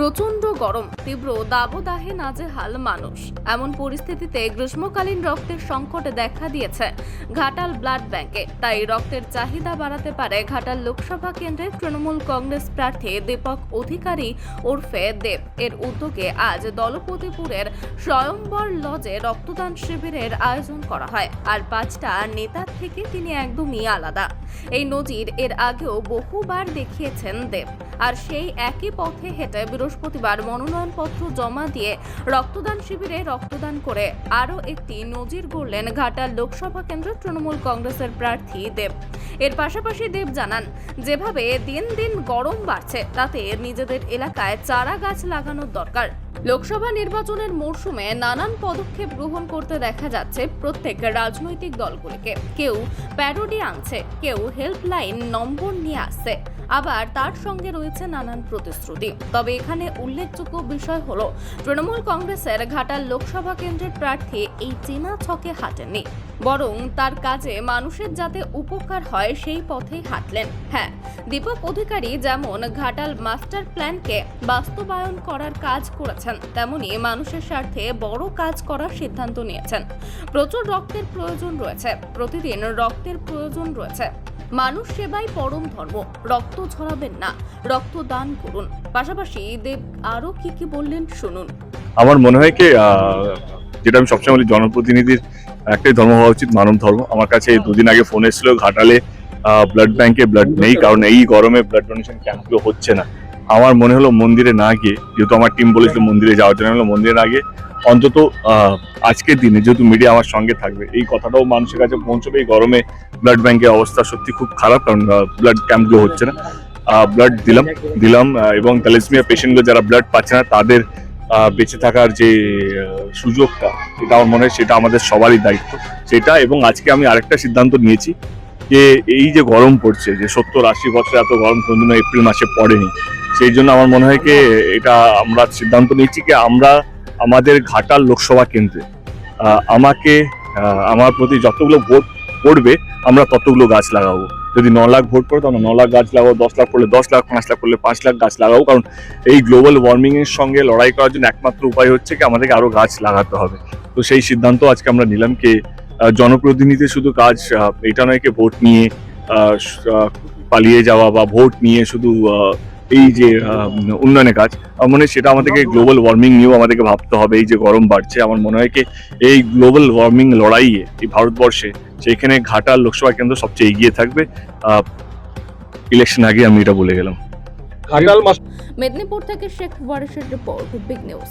প্রচণ্ড গরম, তীব্র দাবদাহে নাজেহাল মানুষ। এমন পরিস্থিতিতে গ্রীষ্মকালীন রক্তের সংকট দেখা দিয়েছে ঘাটাল ব্লাড ব্যাংকে। তাই রক্তের চাহিদা বাড়াতে পারে ঘাটাল লোকসভা কেন্দ্রের তৃণমূল কংগ্রেস প্রার্থী দীপক অধিকারী ওরফে দেব। এর উদ্যোগে আজ দলপতিপুরের স্বয়ম্বর লজে রক্তদান শিবিরের আয়োজন করা হয়। আর পাঁচটা নেতার থেকে তিনি একদমই আলাদা। এই নজির এর আগেও বহুবার দেখিয়েছেন দেব। আর সেই একই পথে হেঁটে বৃহস্পতিবার মনোনয়নপত্র জমা দিয়ে রক্তদান শিবিরে রক্তদান করে আরও একটি নজির গড়লেন ঘাটাল লোকসভা কেন্দ্র তৃণমূল কংগ্রেসের প্রার্থী দেব। এর পাশাপাশি দেব জানান, যেভাবে দিন দিন গরম বাড়ছে, তাতে নিজেদের এলাকায় চারা গাছ লাগানোর দরকার। লোকসভা নির্বাচনের মরশুমে নানান পদক্ষেপ গ্রহণ করতে দেখা যাচ্ছে প্রত্যেক রাজনৈতিক দলগুলিকে। কেউ প্যারোডি আনছে, কেউ হেল্পলাইন নম্বর নিয়ে আসছে। আবার তার সঙ্গে রয়েছে নানান প্রতিশ্রুতি। তবে এখানে উল্লেখযোগ্য বিষয় হল, তৃণমূল কংগ্রেসের ঘাটাল লোকসভা কেন্দ্রের প্রার্থী এই চেনা ছকে হাঁটেননি। বরং তার কাজে মানুষের যাতে উপকার হয় সেই পথেই হাঁটলেন। হ্যাঁ দীপক অধিকারী যেমন ঘাটাল মাস্টার প্ল্যানকে বাস্তবায়ন করার কাজ করেছেন, তেমনি মানুষের স্বার্থে বড় কাজ করার সিদ্ধান্ত নিয়েছেন। প্রচুর রক্তের প্রয়োজন রয়েছে, প্রতিদিন রক্তের প্রয়োজন রয়েছে। মানুষ সেবাই পরম ধর্ম, রক্ত ছড়াবেন না রক্ত দান করুন। পাশাপাশি দেব আরও কি কি বললেন শুনুন। আমার মনে হয় কি যেটা আমি সবসময় বলি, জনপ্রতিনিধির একটাই ধর্ম হওয়া উচিত, মানব ধর্ম। আমার কাছে দুদিন আগে ফোন এসেছিল, ঘাটালে ব্লাড ব্যাংকে ব্লাড নেই, কারণ এই গরমে ব্লাড ডোনেশন ক্যাম্পগুলো হচ্ছে না। আমার মনে হলো মন্দিরে না গিয়ে যেহেতু আমার টিম বলেছিল মন্দিরে যাওয়ার জন্য বললাম, মন্দিরে না গিয়ে অন্তত আজকের দিনে যেহেতু মিডিয়া আমার সঙ্গে থাকবে এই কথাটাও মানুষের কাছে পৌঁছবে। এই গরমে ব্লাড ব্যাংকের অবস্থা সত্যি খুব খারাপ কারণ ব্লাড ক্যাম্পগুলো হচ্ছে না। ব্লাড দিলাম দিলাম এবং থ্যালাসমিয়া পেশেন্টগুলো যারা ব্লাড পাচ্ছে না তাদের বেঁচে থাকার যে সুযোগটা এটা আমার মনে হয় সেটা আমাদের সবারই দায়িত্ব। সেটা এবং আজকে আমি আরেকটা সিদ্ধান্ত নিয়েছি যে এই যে গরম পড়ছে যে সত্তর আশি বছর এত গরম কোনদিনও এপ্রিল মাসে পড়েনি সেই জন্য আমার মনে হয় কি এটা আমরা সিদ্ধান্ত নিচ্ছি কি আমরা আমাদের ঘাটাল লোকসভা কেন্দ্রে আমাকে আমার প্রতি যতগুলো ভোট পড়বে আমরা ততগুলো গাছ লাগাবো। যদি ন লাখ ভোট পড়ে তো আমরা ন লাখ গাছ লাগাবো দশ লাখ পড়লে দশ লাখ পাঁচ লাখ পড়লে পাঁচ লাখ গাছ লাগাবো কারণ এই গ্লোবাল ওয়ার্মিং এর সঙ্গে লড়াই করার জন্য একমাত্র উপায় হচ্ছে কি আমাদেরকে আরও গাছ লাগাতে হবে। তো সেই সিদ্ধান্ত আজকে আমরা নিলাম কি আহ, জনপ্রতিনিধির শুধু কাজ এটা নয় কি ভোট নিয়ে পালিয়ে যাওয়া বা ভোট নিয়ে শুধু এই যে উন্নয়নের কাজ। আমার মনে হয় সেটা আমাদেরকে গ্লোবাল ওয়ার্মিং নিয়েও আমাদেরকে ভাবতে হবে। এই যে গরম বাড়ছে আমার মনে হয় কি এই গ্লোবাল ওয়ার্মিং লড়াইয়ে এই ভারতবর্ষে সেইখানে ঘাটাল লোকসভা কেন্দ্র সবচেয়ে এগিয়ে থাকবে। ইলেকশন আগে আমি এটা বলে গেলাম। মেদিনীপুর থেকে শেখ ওয়ারিসের রিপোর্ট বিগ নিউজ